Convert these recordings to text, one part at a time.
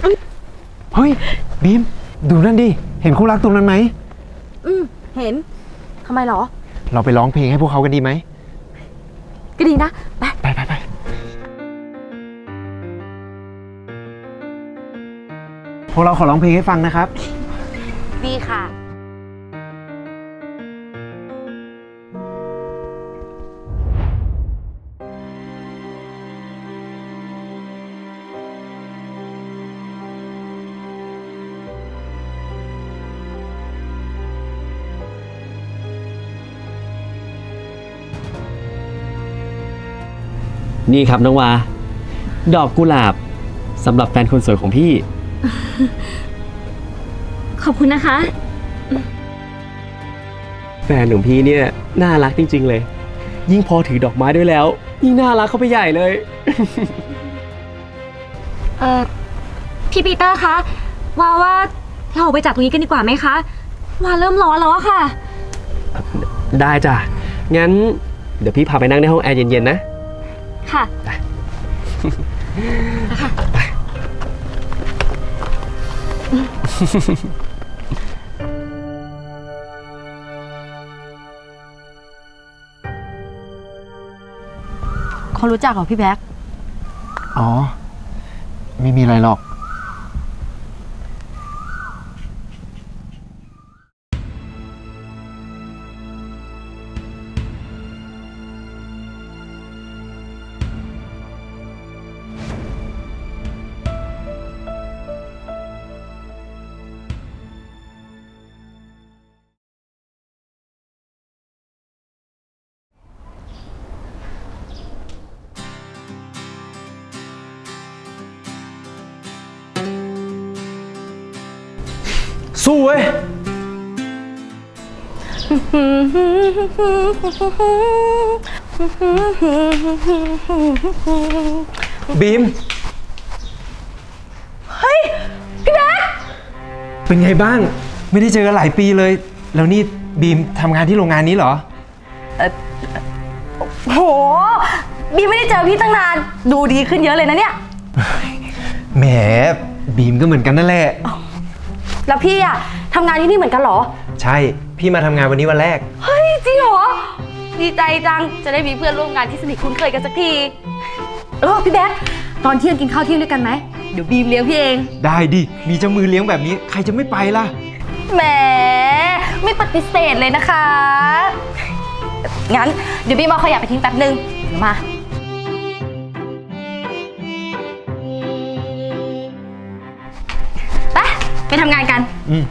เฮ้ยบีมดูนั่นดิ เห็นคู่รักตรงนั้นไหม อืมเห็นทำไมเหรอ เราไปร้องเพลงให้พวกเขากันดีไหม ก็ดีนะ ไป ไปไปไปพวกเราขอร้องเพลงให้ฟังนะครับ ดีค่ะ นี่ครับน้องวา ดอกกุหลาบสำหรับแฟนคนสวยของพี่ ขอบคุณนะคะ แฟนของพี่เนี่ยน่ารักจริง ๆ เลย ยิ่งพอถือดอกไม้ด้วยแล้ว ยิ่งน่ารักเข้าไปใหญ่เลย เอ่อพี่ปีเตอร์คะว่าว่าเราออกไปจากตรงนี้กันดีกว่าไหมคะว่าเริ่มร้อนแล้วอะค่ะ ได้จ้ะ งั้นเดี๋ยวพี่พาไปนั่งในห้องแอร์เย็นๆนะ ค่ะเขารู้จักเหรอพี่แบ๊ก อ๋อ ไม่มีอะไรหรอก สู้เว้ย บีม เฮ้ยกระเป็นไงบ้าง ไม่ได้เจอกันหลายปีเลย แล้วนี่บีมทำงานที่โรงงานนี้เหรอ โหบีไม่ได้เจอพี่ตั้งนาน ดูดีขึ้นเยอะเลยนะเนี่ย แหม บีมก็เหมือนกันนั่นแหละ แล้วพี่อะทำงานที่นี่เหมือนกันเหรอ ใช่ พี่มาทำงานวันนี้วันแรก เฮ้ยจริงเหรอ ดีใจจัง จะได้มีเพื่อนร่วมงานที่สนิทคุ้นเคยกันสักที เออพี่แบ๊กตอนเที่ยงกินข้าวเที่ยงด้วยกันไหม เดี๋ยวบีมเลี้ยงพี่เอง ได้ดิ มีเจ้ามือเลี้ยงแบบนี้ ใครจะไม่ไปล่ะ แหม ไม่ปฏิเสธเลยนะคะ งั้นเดี๋ยวบีมเอาขยะไปทิ้งแป๊บนึงเดี๋ยวมา ไปไปทำงานกัน อืม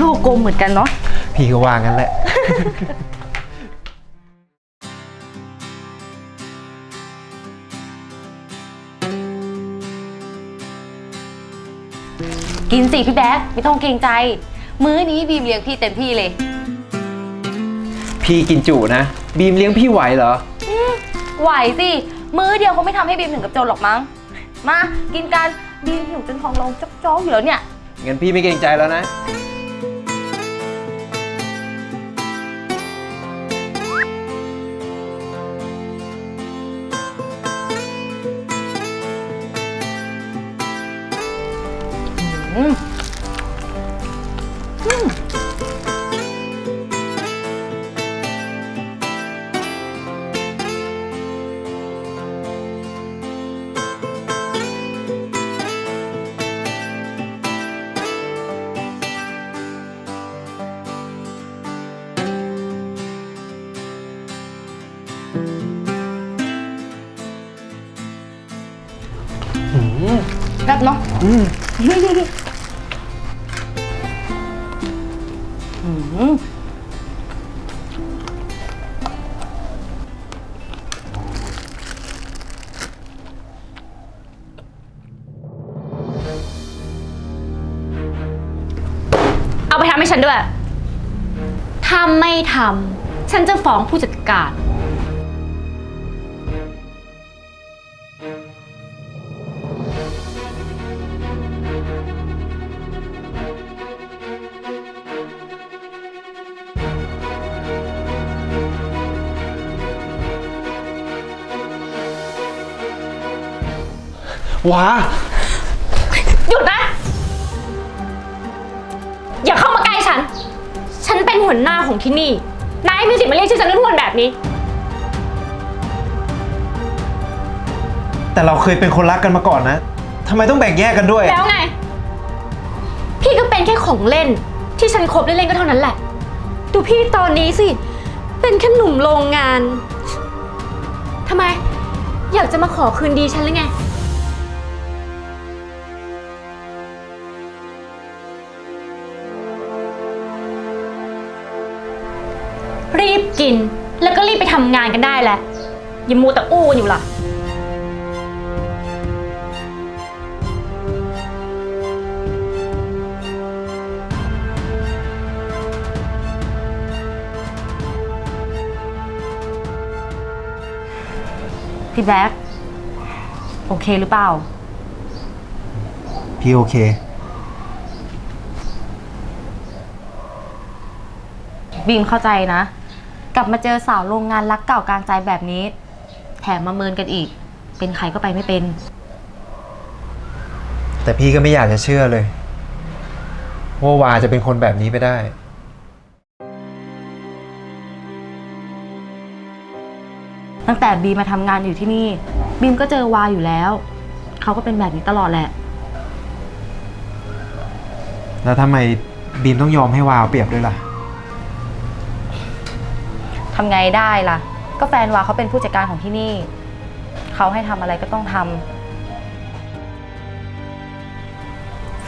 ลูกกลมเหมือนกันเนาะ พี่ก็ว่างั้นแหละ กินสิพี่แบ๊กไม่ต้องเกรงใจ มื้อนี้บีมเลี้ยงพี่เต็มที่เลย พี่กินจุนะ บีมเลี้ยงพี่ไหวเหรอ ไหวสิ มื้อเดียวคงไม่ทำให้บีมถึงกับจนหรอกมั้ง มา กินกัน บีมหิวจนท้องร้องจ๊อกๆอยู่แล้วเนี่ย งั้นพี่ไม่เกรงใจแล้วนะแบ บเนาะอืมอืมเอาไปทำให้ฉันด้วย ถ้าไม่ทำ ฉันจะฟ้องผู้จัดการ ว้าหยุดนะ อย่าเข้ามาใกล้ฉัน ฉันเป็นหัวหน้าของที่นี่ นายมีสิทธิ์มาเรียกชื่อฉันด้วยทุกวันแบบนี้ แต่เราเคยเป็นคนรักกันมาก่อนนะทำไมต้องแบ่งแยกกันด้วย แล้วไง พี่ก็เป็นแค่ของเล่น ที่ฉันคบเล่นๆก็เท่านั้นแหละ ดูพี่ตอนนี้สิ เป็นแค่หนุ่มโรงงานทำไม อยากจะมาขอคืนดีฉันหรือไง กิน แล้วก็รีบไปทำงานกันได้แหละอย่ามัวแต่อู้กันอยู่ล่ะ พี่แบ๊กโอเคหรือเปล่า พี่โอเค บีมเข้าใจนะ กลับมาเจอสาวโรงงานรักเก่ากลางใจแบบนี้ แถมมาเมินกันอีก เป็นใครก็ไปไม่เป็น แต่พี่ก็ไม่อยากจะเชื่อเลย ว่าวาจะเป็นคนแบบนี้ไปได้ ตั้งแต่บีมมาทำงานอยู่ที่นี่บีมก็เจอวาอยู่แล้ว เขาก็เป็นแบบนี้ตลอดแหละ แล้วทำไมบีมต้องยอมให้วาเอาเปรียบด้วยล่ะ ทำไงได้ล่ะ ก็แฟนวาเขาเป็นผู้จัดการของที่นี่ เขาให้ทำอะไรก็ต้องทำ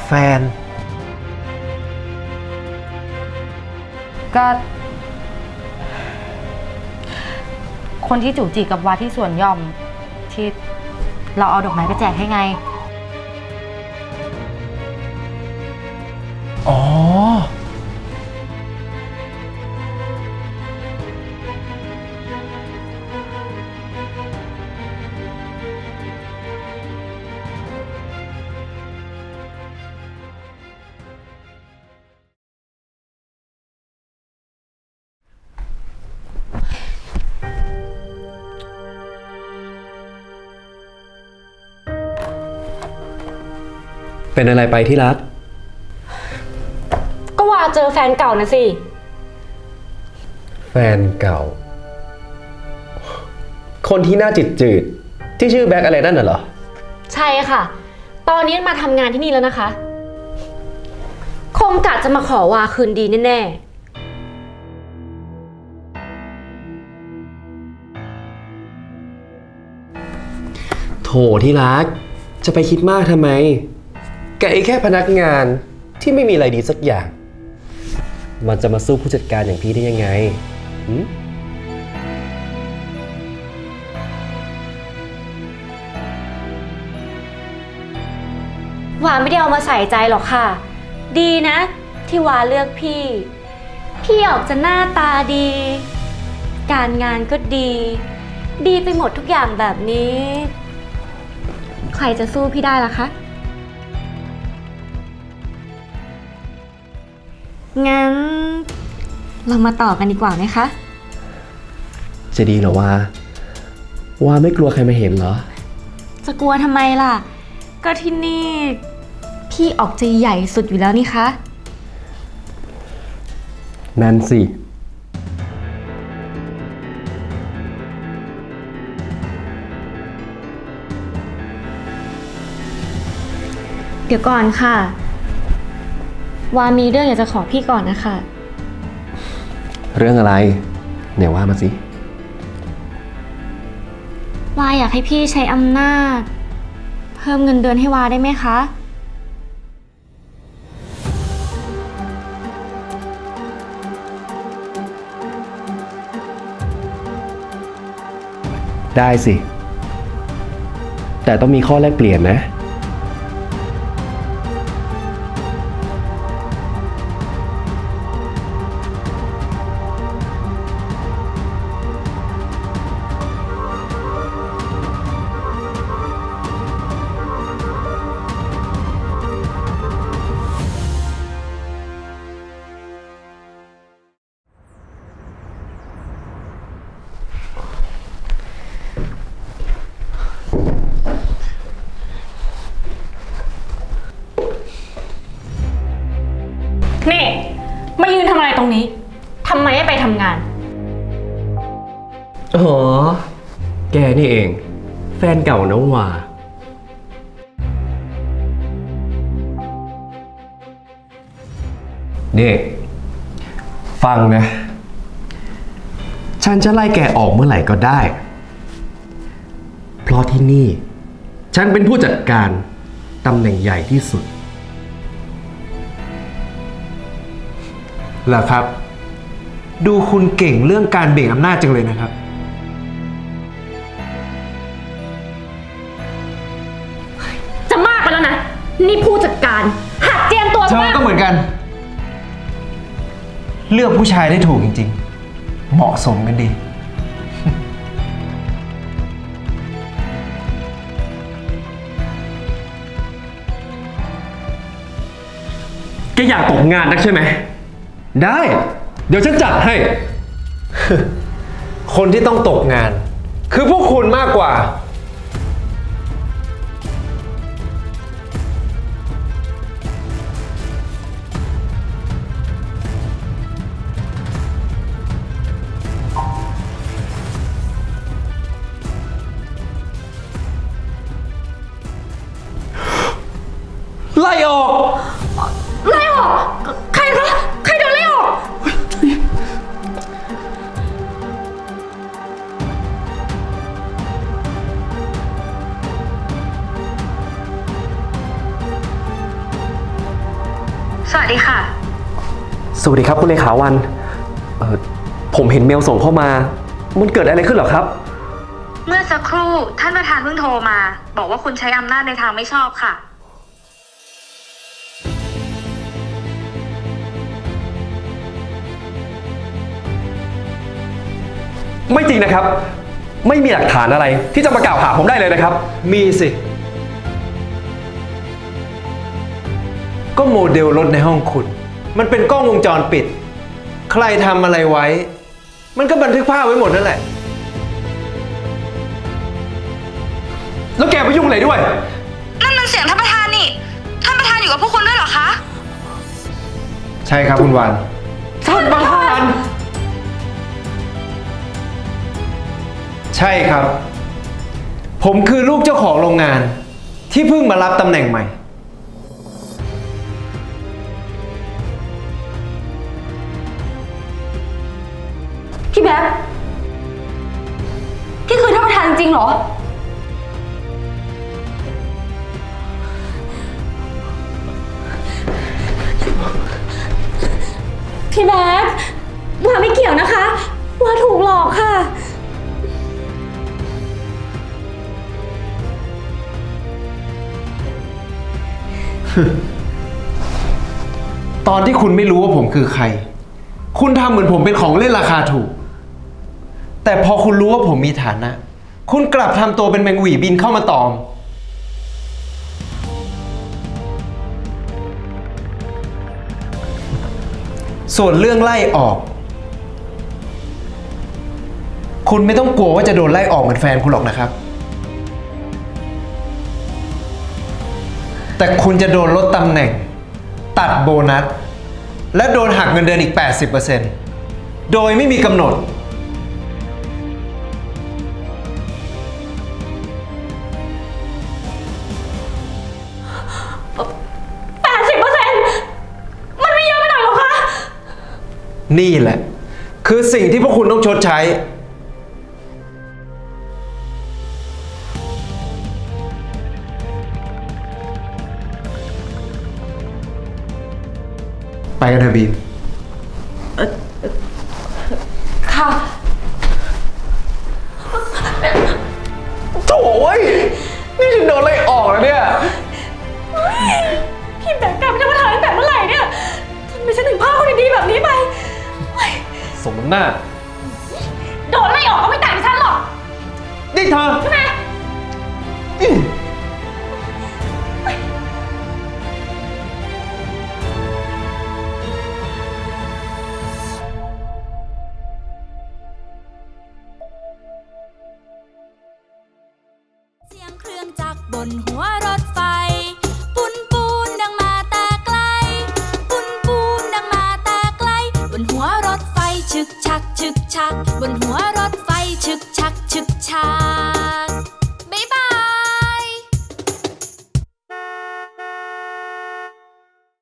แฟน ก็ คนที่จู่จีกับวาที่สวนหย่อมที่เราเอาดอกไม้ไปแจกให้ไง เป็นอะไรไปที่รัก ก็ว่าเจอแฟนเก่านะสิ แฟนเก่า คนที่หน้าจืดจืดๆที่ชื่อแบ็คอะไรนั่นน่ะเหรอ ใช่ค่ะ ตอนนี้มาทำงานที่นี่แล้วนะคะ คงกะจะมาขอวาคืนดีแน่โถที่รัก จะไปคิดมากทำไม แกไอ้แค่พนักงานที่ไม่มีอะไรดีสักอย่าง มันจะมาสู้ผู้จัดการอย่างพี่ได้ยังไงหืมวานไม่ได้เอามาใส่ใจหรอกค่ะ ดีนะ ที่วาเลือกพี่ พี่ออกจะหน้าตาดี การงานก็ดี ดีไปหมดทุกอย่างแบบนี้ ใครจะสู้พี่ได้ล่ะคะ งั้น เรามาต่อกันดีกว่าไหมคะ จะดีเหรอวะว่าไม่กลัวใครมาเห็นเหรอ จะกลัวทำไมล่ะ ก็ที่นี่ พี่ออกจะใหญ่สุดอยู่แล้วนี่คะ นั่นสิ เดี๋ยวก่อนค่ะ วามีเรื่องอยากจะขอพี่ก่อนนะคะ เรื่องอะไรไหนว่ามาสิ วาอยากให้พี่ใช้อำนาจ เพิ่มเงินเดือนให้วาได้ไหมคะ ได้สิ แต่ต้องมีข้อแลกเปลี่ยนนะ เน่มายืนทำอะไรตรงนี้ทำไมไม่ไปทำงาน อ๋อ แกนี่เอง แฟนเก่าน้องวาเนี่ฟังนะ ฉันจะไล่แกออกเมื่อไหร่ก็ได้ เพราะที่นี่ ฉันเป็นผู้จัดการตำแหน่งใหญ่ที่สุด เหรอครับ ดูคุณเก่งเรื่องการเบ่งอำนาจจังเลยนะครับ จะมากไปแล้วนะ นี่ผู้จัดการ หัดเจียมตัวเธอบ้างก็เหมือนกัน เลือกผู้ชายได้ถูกจริง ๆ เหมาะสมกันดี แกอยากตกงานนักใช่ไหม ได้ เดี๋ยวฉันจัดให้ คนที่ต้องตกงาน คือพวกคุณมากกว่า สวัสดีครับคุณเลขาวันเอ่อผมเห็นเมลส่งเข้ามา มันเกิดอะไรขึ้นเหรอครับ เมื่อสักครู่ท่านประธานเพิ่งโทรมา บอกว่าคุณใช้อำนาจในทางไม่ชอบค่ะ ไม่จริงนะครับ ไม่มีหลักฐานอะไร ที่จะมากล่าวหาผมได้เลยนะครับ มีสิ ก็โมเดลรถในห้องคุณ มันเป็นกล้องวงจรปิด ใครทำอะไรไว้ มันก็บันทึกภาพไว้หมดนั่นแหละ แล้วแกไปยุ่งอะไรด้วย นั่นมันเสียงท่านประธานนี่ ท่านประธานอยู่กับพวกคุณด้วยเหรอคะ ใช่ครับคุณวันท่านประธาน ใช่ครับ ผมคือลูกเจ้าของโรงงานที่เพิ่งมารับตำแหน่งใหม่ จริงเหรอ พี่แบ๊กวาไม่เกี่ยวนะคะวาถูกหลอกค่ะ ตอนที่คุณไม่รู้ว่าผมคือใคร คุณทำเหมือนผมเป็นของเล่นราคาถูก แต่พอคุณรู้ว่าผมมีฐานะ คุณกลับทำตัวเป็นแมงหวีบินเข้ามาตอม ส่วนเรื่องไล่ออก คุณไม่ต้องกลัวว่าจะโดนไล่ออกเหมือนแฟนคุณหรอกนะครับ แต่คุณจะโดนลดตำแหน่ง ตัดโบนัส และโดนหักเงินเดือนอีก 80%โดยไม่มีกำหนด นี่แหละ คือสิ่งที่พวกคุณต้องชดใช้ ไปกันเถอะบีม ค่ะ โถ่เว้ยนี่ฉันโดนไล่ออกแล้วเนี่ย สมน้ำหน้า โดนไล่ออกก็ไม่ต่างจากฉันหรอกนี่เธอ ใช่ไหมเสียงเครื่องจักรบนหัวรถ